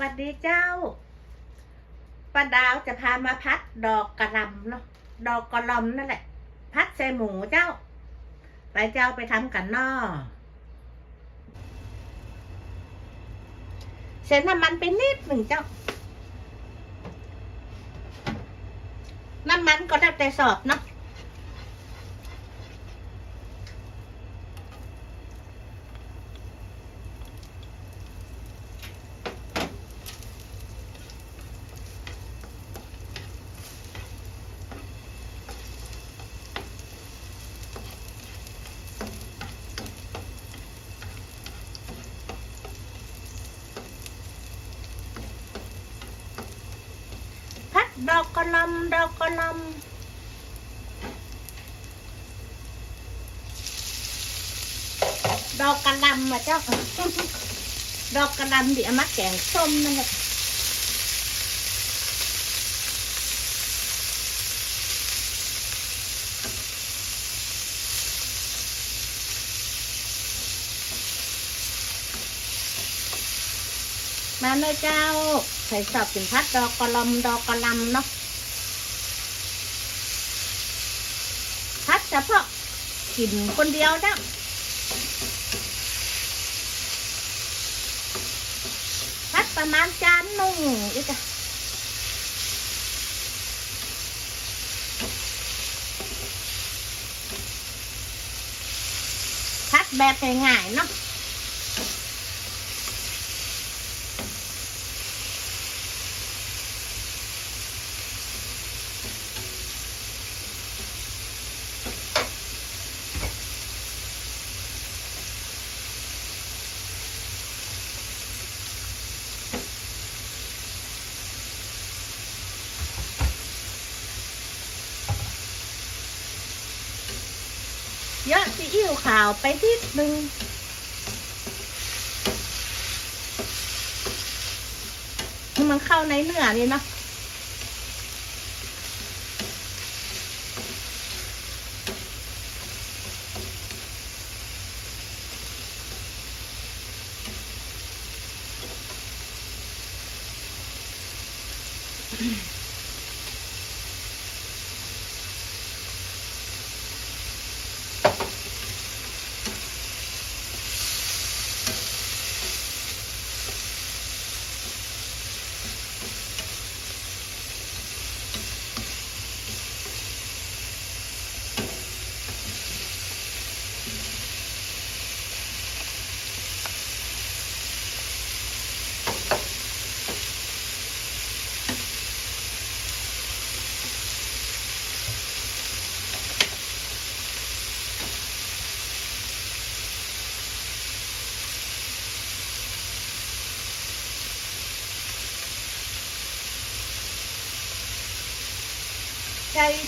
วัสดีเจ้าป้าดาวจะพามาพัดดอกกระลำเนาะดอกกระลำนั่นแหละ พัดใส่หมูเจ้า ไปเจ้าไปทำกันนอเสร็จน้ำมันไปนิดหนึ่งเจ้า น้ำมันก็ได้แต่สอบเนาะ พั ดอกกระลำดอกกระลำดอกกระลำอะเจ้า ดอกกระลำดิเอามาแกงส้มนั่นแหละมาเลยเจ้า ใส่สอบกินพัดดอกกระลำดอกกระลำเนาะพัดเฉพาะกินคนเดียวเจ้าพัดประมาณจานหนุ่งอีกอะพัดแบบง่ายๆเนาะ เยอะซีอิ๊วขาวไปนิดนึงให้มันเข้าในเนื้อนี่เนาะ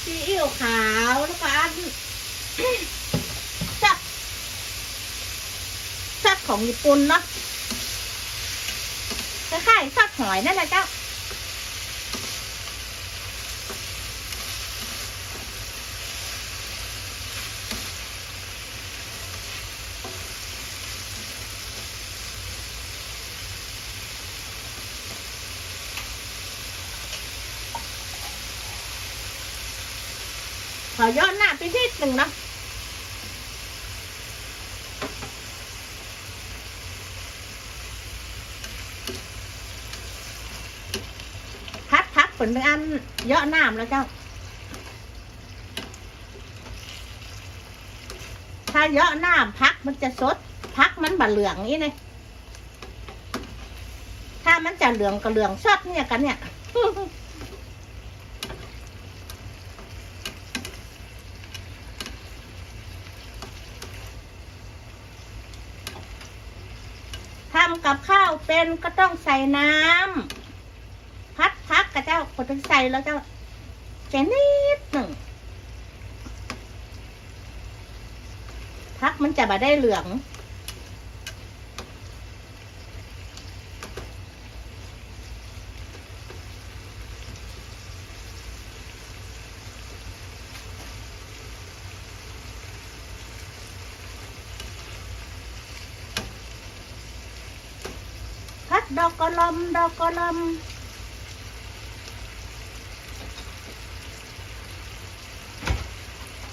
ซีอิ๊วขาวแล้วก็อันซับซับของญี่ปุ่นเนาะคล้ายๆซับหอยนั่นแหละเจ้า ขอย้อนหน้าไปนิดหนึ่งนะพัดพักผลเป็นอันเยอะน้ำแล้วเจ้า ถ้าเยอะน้ำพักมันจะสด พักมันบะเหลืองนี่เลยถ้ามันจะเหลืองกับเหลืองสดเนี่ยกันเนี่ยำกับข้าวเป็นก็ต้องใส่น้ำพัดพักกระเจ้าคนถึงใส่แล้วเจ้าแค่นิดหนึ่งพักมันจะมาได้เหลือง ดอกกระลมดอกกระลม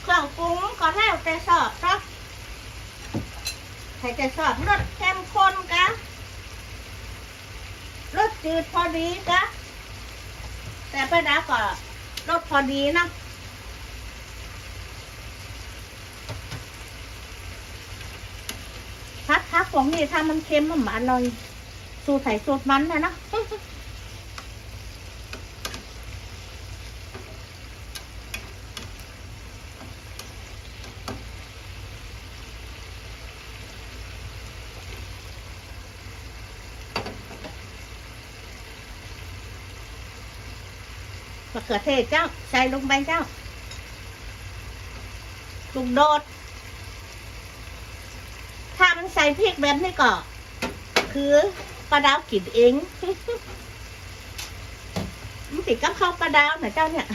เครื่องปรุงก็แล้วแต่ชอบเนาะใครจะชอบรสเข้มข้นกะรสจืดพอดีกะแต่ป้าดาก็รสพอดีนะพักพักของนี่ถ้ามันเค็มมันอร่อย สูตรไถ่สูตรมันนะเนาะมะเขือเทศเจ้า ใส่ลงไปเจ้าลูกโดด ถ้ามันใส่พริกแบบนี้ก็คือ ปลาดาวกินเองมันติดกับข้าวปลาดาวนะเจ้าเนี่ย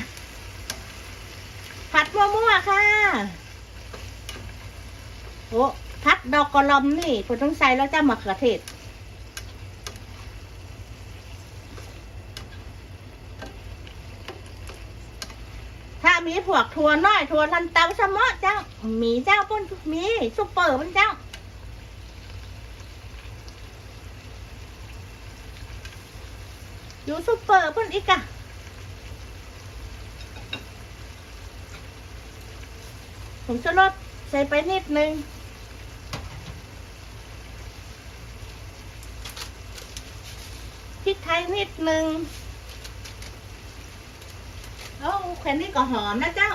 ผัดมั่วๆค่ะ โอ้ผัดดอกกระหลอมนี่คุณต้องใส่แล้วเจ้ามะเขือเทศถ้ามีพวกถั่วน้อยถั่วลันเตาสมอเจ้า มีเจ้าปุ้นมีซุปเปอร์มันเจ้า อยู่ซุปเปอร์เพิ่นอีกอะผมจะลดใส่ไปนิดนึงพริกไทยนิดนึงโอ้แค่นี้ก็หอมนะเจ้า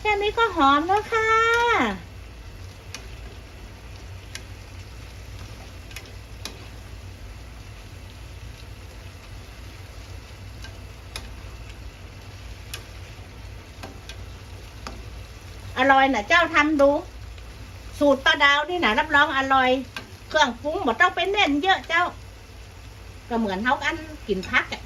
แค่นี้ก็หอมแล้วค่ะ ร่อยนะเจ้าทำดู สูตรป้าดาวนี่นะรับรองอร่อย เครื่องปรุงหมดต้องเป็นเน้นเยอะเจ้า ก็เหมือนเขากันกินพักอะ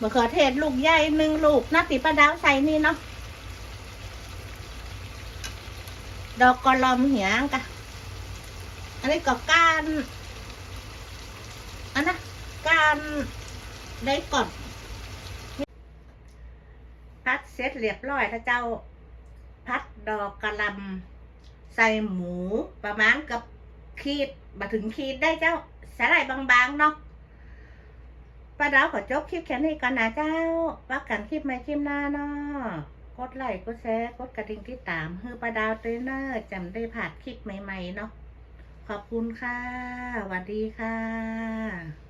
มะเขือเทศลูกใหญ่หนึ่งลูกนะติป้าดาวใส่นี่เนาะดอกกะหลอมเหียงกะอันนี้ก็การอันนะการได้ก่อนพัดเสร็จเรียบร้อยถ้าเจ้าพัดดอกกระหลำใส่หมูประมาณกับขีดมาถึงขีดได้เจ้าสาหร่ายบางๆเนาะ ป้าดาวขอจบคลิปแค่นี้ก่อนนะเจ้าว่ากันคลิปไม่คลิปหน้าเนาะกดไลค์กดแชร์กดกระดิ่งที่ตามเฮือป้าดาวเตรนเนอร์จำได้ผ่านคลิปใหม่ๆเนาะขอบคุณค่ะสวัสดีค่ะ